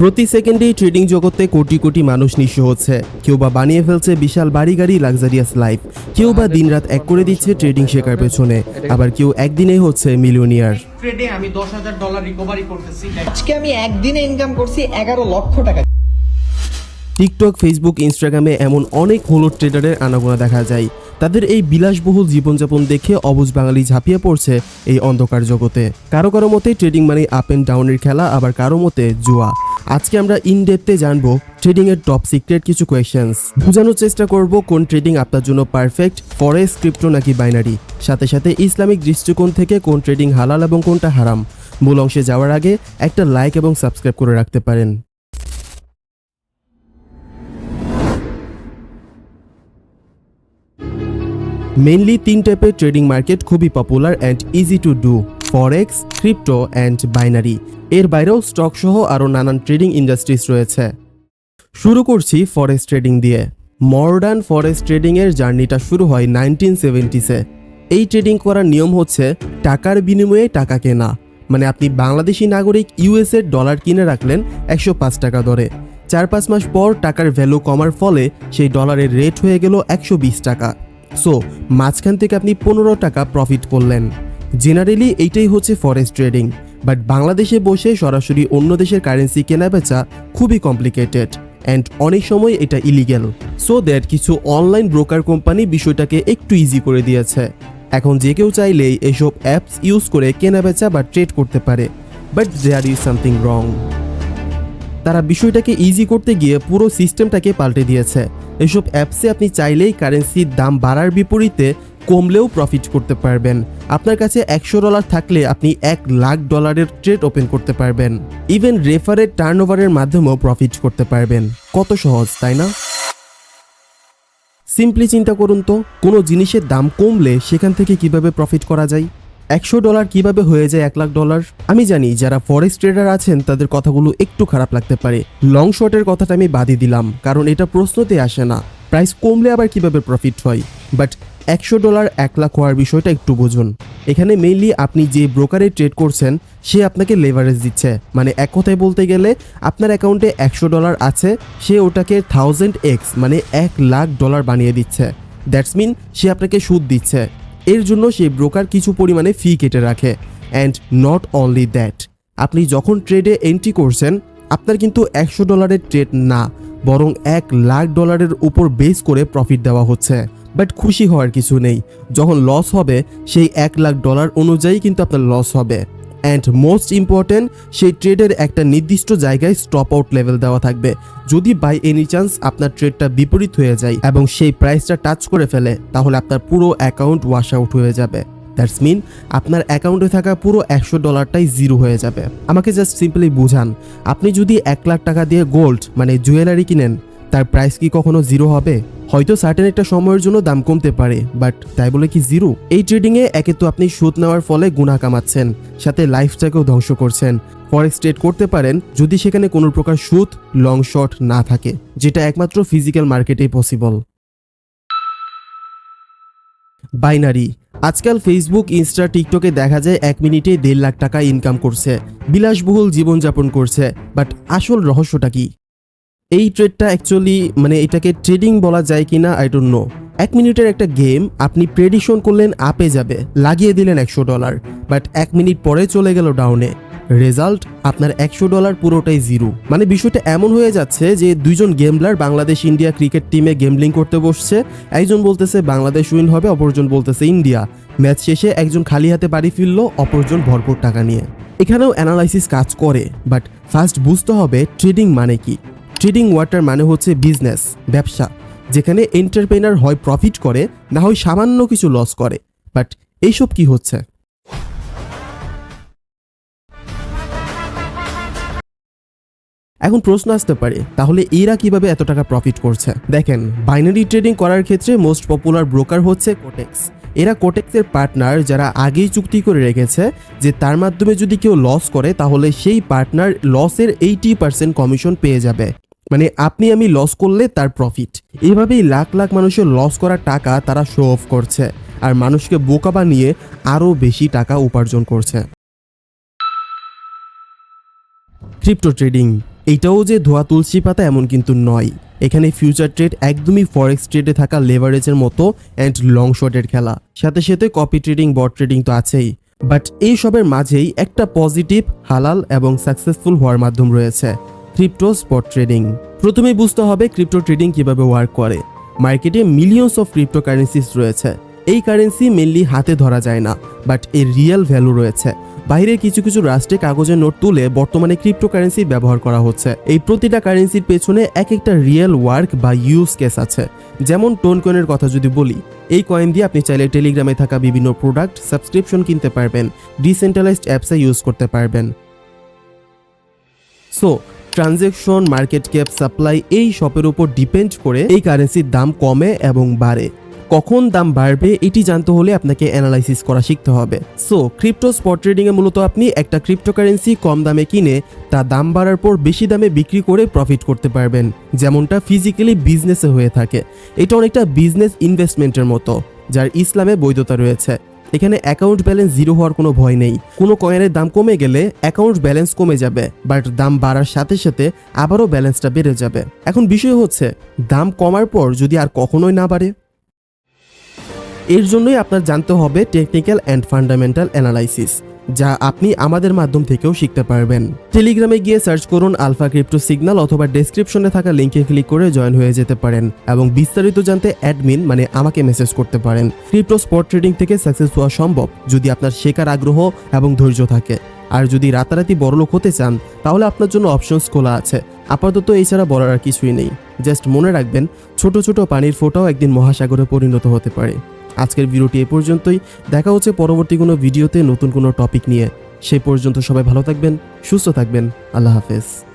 প্রতি সেকেন্ডেই ট্রেডিং জগতে কোটি কোটি মানুষ নিঃস্ব হচ্ছে। কেউ বা বানিয়ে ফেলছে বিশাল বাড়ি গাড়ি লাক্সারিয়াস লাইফ কেউ বা দিনরাত এক করে দিচ্ছে ট্রেডিং শেখার পেছনে। আবার কেউ একদিনেই হচ্ছে মিলিয়নিয়ার ট্রেডে আমি দশ হাজার ডলার রিকভারি করতেছি। আজকে আমি একদিনে ইনকাম করছি এগারো লক্ষ টাকা। টিকটক ফেসবুক ইনস্টাগ্রামে এমন অনেক হলো ট্রেডারের আনাগোনা দেখা যায়। তাদের এই বিলাসবহুল জীবনযাপন দেখে অবুজ বাঙালি ঝাঁপিয়ে পড়ছে এই অন্ধকার জগতে। কারও কারও মতে ট্রেডিং মানে আপ অ্যান্ড ডাউনের খেলা আবার কারও মতে জুয়া। আজকে আমরা ইন ডেপথে জানব ট্রেডিং এর টপ সিক্রেট কিছু কোয়েশ্চেন্স বোঝানোর চেষ্টা করব কোন ট্রেডিং আপনার জন্য পারফেক্ট ফরেস্ট ক্রিপ্টো নাকি বাইনারি সাথে সাথে ইসলামিক দৃষ্টিকোণ থেকে কোন ট্রেডিং হালাল এবং কোনটা হারাম। মূল অংশে যাওয়ার আগে একটা লাইক এবং সাবস্ক্রাইব করে রাখতে পারেন। মেইনলি তিন টাইপের ট্রেডিং মার্কেট খুবই popular and easy to do forex crypto and binary এর বাইরেও স্টক সহ আরও নানান ট্রেডিং ইন্ডাস্ট্রিজ রয়েছে। শুরু করছি ফরেস্ট ট্রেডিং দিয়ে। মডার্ন ফরেস্ট ট্রেডিং এর জার্নিটা শুরু হয় নাইনটিন সেভেন্টিসে এই ট্রেডিং করার নিয়ম হচ্ছে টাকার বিনিময়ে টাকা কেনা। মানে আপনি বাংলাদেশি নাগরিক ইউএস এর ডলার কিনে রাখলেন একশো পাঁচ টাকা দরে। চার পাঁচ মাস পর টাকার ভ্যালু কমার ফলে সেই ডলারের রেট হয়ে গেল একশো বিশ টাকা। সো মাঝখান থেকে আপনি পনেরো টাকা প্রফিট করলেন। জেনারেলি এইটাই হচ্ছে ফরেস্ট ট্রেডিং বাট বাংলাদেশে বসে সরাসরি অন্য দেশের কারেন্সি কেনা বেচা খুবই কমপ্লিকেটেড অ্যান্ড অনেক সময় এটা ইলিগেল সো দ্যাট কিছু অনলাইন ব্রোকার কোম্পানি বিষয়টাকে একটু ইজি করে দিয়েছে। এখন যে কেউ চাইলেই এসব অ্যাপস ইউজ করে কেনা বেচা বা ট্রেড করতে পারে but there is something wrong তারা বিষয়টাকে ইজি করতে গিয়ে পুরো সিস্টেমটাকে পাল্টে দিয়েছে। এসব অ্যাপসে আপনি চাইলেই কারেন্সির দাম বাড়ার বিপরীতে কমলেও প্রফিট করতে পারবেন। আপনার কাছে একশো ডলার থাকলে আপনি এক লাখ ডলারের ট্রেড ওপেন করতে পারবেন। ইভেন রেফারের টার্ন ওভারের মাধ্যমেও প্রফিট করতে পারবেন। কত সহজ, তাই না? সিম্পলি চিন্তা করুন তো, কোনো জিনিসের দাম কমলে সেখান থেকে কীভাবে প্রফিট করা যায়? একশো ডলার কীভাবে হয়ে যায় এক লাখ ডলার আমি জানি যারা ফরেস্ট ট্রেডার আছেন, তাদের কথাগুলো একটু খারাপ লাগতে পারে। লং শর্টের কথাটা আমি বাদই দিলাম, কারণ এটা প্রশ্নতে আসে না। প্রাইস কমলে আবার কীভাবে প্রফিট হয়? বাট একশো ডলার এক লাখ হওয়ার বিষয়টা একটু বুঝুন। এখানে মেইনলি আপনি যে ব্রোকারে ট্রেড করছেন, সে আপনাকে লেভারেজ দিচ্ছে। মানে এক কথায় বলতে গেলে, আপনার অ্যাকাউন্টে একশো ডলার আছে, সে ওটাকে থাউজেন্ড এক্স মানে এক লাখ ডলার বানিয়ে দিচ্ছে। দ্যাটস মিন সে আপনাকে সুদ দিচ্ছে। এর জন্য সে ব্রোকার কিছু পরিমাণে ফি কেটে রাখে। অ্যান্ড নট অনলি দ্যাট আপনি যখন ট্রেডে এন্ট্রি করছেন, আপনার কিন্তু একশো ডলারের ট্রেড না, বরং এক লাখ ডলারের উপর বেস করে প্রফিট দেওয়া হচ্ছে। বাট খুশি হওয়ার কিছু নেই। যখন লস হবে, সেই এক লাখ ডলার অনুযায়ী কিন্তু আপনার লস হবে। অ্যান্ড মোস্ট ইম্পর্ট্যান্ট সেই ট্রেডের একটা নির্দিষ্ট জায়গায় স্টপ আউট লেভেল দেওয়া থাকবে। যদি বাই এনি চান্স আপনার ট্রেডটা বিপরীত হয়ে যায় এবং সেই প্রাইসটা টাচ করে ফেলে, তাহলে আপনার পুরো অ্যাকাউন্ট ওয়াশ আউট হয়ে যাবে। দ্যাটস মিন আপনার অ্যাকাউন্টে থাকা পুরো একশো ডলারটাই জিরো হয়ে যাবে। আমাকে জাস্ট সিম্পলি বুঝান। আপনি যদি এক লাখ টাকা দিয়ে গোল্ড মানে জুয়েলারি কিনেন তার প্রাইস কি কখনো জিরো হবে? হয়তো সার্টেন একটা সময়ের জন্য দাম কমতে পারে বাট তাই বলে কি জিরো এই ট্রেডিংয়ে একে তো আপনি সুদ নেওয়ার ফলে গুণা কামাচ্ছেন, সাথে লাইফটাকেও ধ্বংস করছেন। ফরেক্স ট্রেড করতে পারেন, যদি সেখানে কোনো প্রকার সুদ লং শর্ট না থাকে, যেটা একমাত্র ফিজিক্যাল মার্কেটেই পসিবল বাইনারি আজকাল ফেসবুক ইনস্টা টিকটকে দেখা যায় এক মিনিটে দেড় লাখ টাকা ইনকাম করছে, বিলাসবহুল জীবনযাপন করছে বাট আসল রহস্যটা কি? এই ট্রেডটা অ্যাকচুয়ালি মানে এটাকে ট্রেডিং বলা যায় কিনা আই ডোন্ট নো এক মিনিটের একটা গেম আপনি প্রেডিকশন করলেন আপে যাবে, লাগিয়ে দিলেন একশো ডলার বাট এক মিনিট পরে চলে গেল ডাউনে রেজাল্ট আপনার একশো ডলার পুরোটাই জিরো মানে বিষয়টা এমন হয়ে যাচ্ছে যে দুইজন গেমলার বাংলাদেশ ইন্ডিয়া ক্রিকেট টিমে গেমলিং করতে বসছে, একজন বলতেছে বাংলাদেশ উইন হবে, অপরজন বলতেছে ইন্ডিয়া ম্যাচ শেষে একজন খালি হাতে বাড়ি ফিরলো, অপরজন ভরপুর টাকা নিয়ে। এখানেও অ্যানালাইসিস কাজ করে বাট ফার্স্ট বুঝতে হবে ট্রেডিং মানে কি। ট্রেডিং ওয়াটার মানে হচ্ছে বিজনেস ব্যবসা, যেখানে এন্টারপ্রেনার হয় প্রফিট করে, না হয় সামান্য কিছু লস করে। বাট এইসব কি হচ্ছে? এখন প্রশ্ন আসতে পারে, তাহলে এরা কীভাবে এত টাকা প্রফিট করছে? দেখেন বাইনারি ট্রেডিং করার ক্ষেত্রে মোস্ট পপুলার ব্রোকার হচ্ছে কোটেক্স এরা কোটেক্সের পার্টনার যারা আগেই চুক্তি করে রেখেছে যে তার মাধ্যমে যদি কেউ লস করে, তাহলে সেই পার্টনার লসের এইটি পার্সেন্ট কমিশন পেয়ে যাবে। মানে আপনি আমি লস করলে তার প্রফিট এইভাবেই লাখ লাখ মানুষের লস করা টাকা তারা শো অফ করছে আর মানুষকে বোকা বানিয়ে আরও বেশি টাকা উপার্জন করছে। ক্রিপ্টো ট্রেডিং এটাও যে ধোয়া তুলসী পাতা এমন কিন্তু নয়। এখানে ফিউচার ট্রেড একদমই ফরেক্স ট্রেডে থাকা লেভারেজের মতো অ্যান্ড লং শটের খেলা। সাথে সাথে কপি ট্রেডিং বট ট্রেডিং তো আছেই। বাট এই সবের মাঝেই একটা পজিটিভ হালাল এবং সাকসেসফুল হওয়ার মাধ্যম রয়েছে। ক্রিপ্টো স্পট ট্রেডিং প্রথমেই বুঝতে হবে ক্রিপ্টো ট্রেডিং কীভাবে ওয়ার্ক করে। মার্কেটে মিলিয়নস অফ ক্রিপ্টো কারেন্সিস রয়েছে। এই কারেন্সি মেনলি হাতে ধরা যায় না বাট এর রিয়েল ভ্যালু রয়েছে। বাইরের কিছু কিছু রাষ্ট্রে কাগজের নোট তুলে বর্তমানে ক্রিপ্টো কারেন্সির ব্যবহার করা হচ্ছে। এই প্রতিটা কারেন্সির পেছনে এক একটা রিয়েল ওয়ার্ক বা ইউজ কেস আছে। যেমন টোন কয়েনের কথা যদি বলি, এই কয়েন দিয়ে আপনি চাইলে টেলিগ্রামে থাকা বিভিন্ন প্রোডাক্ট সাবস্ক্রিপশন কিনতে পারবেন ডিসেন্ট্রালাইজড অ্যাপসে ইউজ করতে পারবেন। So transaction market cap supply এই শপের উপর ডিপেন্ড করে এই কারেন্সির দাম কমে এবং বাড়ে। কখন দাম বাড়বে এটি জানতে হলে আপনাকে অ্যানালাইসিস করা শিখতে হবে। সো ক্রিপ্টো স্পট ট্রেডিংয়ে মূলত আপনি একটা ক্রিপ্টোকারেন্সি কম দামে কিনে তা দাম বাড়ার পর বেশি দামে বিক্রি করে প্রফিট করতে পারবেন, যেমনটা ফিজিক্যালি বিজনেসে হয়ে থাকে। এটা অনেকটা বিজনেস ইনভেস্টমেন্টের মতো, যার ইসলামে বৈধতা রয়েছে। এখানে অ্যাকাউন্ট ব্যালেন্স জিরো হওয়ার কোনো ভয় নেই। কোনো কয়েনের দাম কমে গেলে অ্যাকাউন্ট ব্যালেন্স কমে যাবে বাট দাম বাড়ার সাথে সাথে আবারও ব্যালেন্সটা বেড়ে যাবে। এখন বিষয় হচ্ছে, দাম কমার পর যদি আর কখনোই না বাড়ে? এর জন্যই আপনার জানতে হবে টেকনিক্যাল অ্যান্ড ফান্ডামেন্টাল অ্যানালাইসিস যা আপনি আমাদের মাধ্যম থেকেও শিখতে পারবেন। টেলিগ্রামে গিয়ে সার্চ করুন আলফা ক্রিপ্টো সিগনাল অথবা ডেসক্রিপশনে থাকা লিঙ্কে ক্লিক করে জয়েন হয়ে যেতে পারেন এবং বিস্তারিত জানতে অ্যাডমিন মানে আমাকে মেসেজ করতে পারেন। ক্রিপ্টো স্পট ট্রেডিং থেকে সাকসেস হওয়া সম্ভব যদি আপনার শেখার আগ্রহ এবং ধৈর্য থাকে। আর যদি রাতারাতি বড়লোক হতে চান, তাহলে আপনার জন্য অপশনস খোলা আছে। আপাতত এছাড়া বলার আর কিছুই নেই। জাস্ট মনে রাখবেন, ছোট ছোট পানির ফোঁটাও একদিন মহাসাগরে পরিণত হতে পারে। আজকের ভিডিওটি এ পর্যন্তই। দেখা হচ্ছে পরবর্তী কোনো ভিডিওতে নতুন কোনো টপিক নিয়ে। সে পর্যন্ত সবাই ভালো থাকবেন, সুস্থ থাকবেন। আল্লাহ হাফেজ।